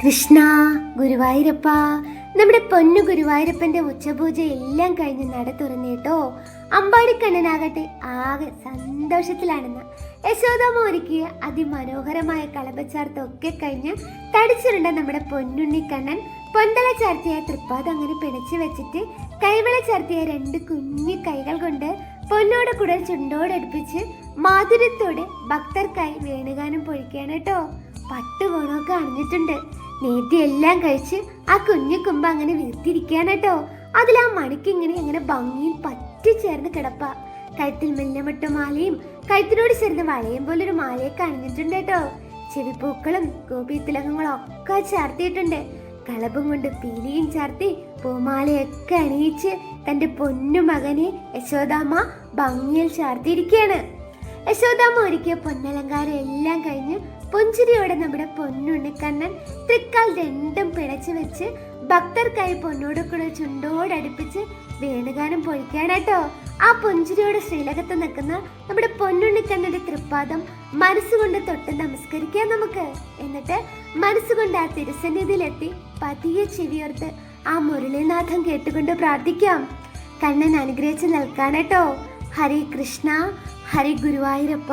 കൃഷ്ണ ഗുരുവായൂരപ്പ നമ്മുടെ പൊന്നു ഗുരുവായൂരപ്പന്റെ ഉച്ചപൂജ എല്ലാം കഴിഞ്ഞ് നട തുറന്നേട്ടോ അമ്പാടിക്കണ്ണനാകട്ടെ ആകെ സന്തോഷത്തിലാണെന്ന്. യശോദാമ ഒരുക്കിയ അതിമനോഹരമായ കളപച്ചാർത്തൊക്കെ കഴിഞ്ഞ് തടിച്ചിരുണ്ട നമ്മുടെ പൊന്നുണ്ണിക്കണ്ണൻ പൊന്തള ചാർത്തിയ തൃപ്പാദം അങ്ങനെ പിണച്ചു വെച്ചിട്ട് കൈവള ചാർത്തിയ രണ്ട് കുഞ്ഞു കൈകൾ കൊണ്ട് പൊന്നോട് കുടൽ ചുണ്ടോടടുപ്പിച്ച് മാധുര്യത്തോടെ ഭക്തർക്കായി വേണുഗാനം പൊഴിക്കുകയാണ് കേട്ടോ. പട്ടുകോണമൊക്കെ അണിഞ്ഞിട്ടുണ്ട്. നേത്തി എല്ലാം കഴിച്ച് ആ കുഞ്ഞു കുമ്പ അങ്ങനെ വീർത്തിരിക്കാനട്ടോ അതിൽ ആ മണിക്ക് ഇങ്ങനെ അങ്ങനെ ഭംഗിയിൽ പറ്റിച്ചേർന്ന് കിടപ്പ. കഴുത്തിൽ മെല്ലമട്ട മാലയും കഴുത്തിനോട് ചേർന്ന് വളയും പോലെ ഒരു മാലയൊക്കെ അണിഞ്ഞിട്ടുണ്ട് കേട്ടോ. ചെവിപ്പൂക്കളും ഗോപിത്തിലകങ്ങളും ഒക്കെ ചേർത്തിയിട്ടുണ്ട്. കളഭം കൊണ്ട് പീലിയും ചേർത്തി പൂമാലയൊക്കെ അണിയിച്ച് തന്റെ പൊന്നു മകനെ യശോദാമ്മ ഭംഗിയിൽ ചേർത്തിയിരിക്കുകയാണ്. യശോദാമ്മ ഒരുക്കിയ പൊന്നലങ്കാരം എല്ലാം കഴിഞ്ഞ് പുഞ്ചിരിയോടെ നമ്മുടെ പൊന്നുണ്ണിക്കണ്ണൻ രണ്ടും പിടച്ചു വെച്ച് ഭക്തർക്കായി പൊന്നോടുക്കുള്ള ചുണ്ടോടടുപ്പിച്ച് വേണുഗാനം പൊഴിക്കാനാട്ടോ ആ പുഞ്ചിരിയോടെ ശ്രീലകത്ത് നിൽക്കുന്ന നമ്മുടെ പൊന്നുണ്ണിക്കണ്ണന്റെ തൃപ്പാദം മനസ്സുകൊണ്ട് തൊട്ട് നമസ്കരിക്കാം നമുക്ക്. എന്നിട്ട് മനസ്സുകൊണ്ട് ആ തിരുസന്നിധിയിലെത്തി പതിയെ ചെവിയോർത്ത് ആ മുരളീനാഥം കേട്ടുകൊണ്ട് പ്രാർത്ഥിക്കാം. കണ്ണൻ അനുഗ്രഹിച്ച് നിൽക്കാനട്ടോ. ഹരി കൃഷ്ണ ഹരി ഗുരുവായൂരപ്പ.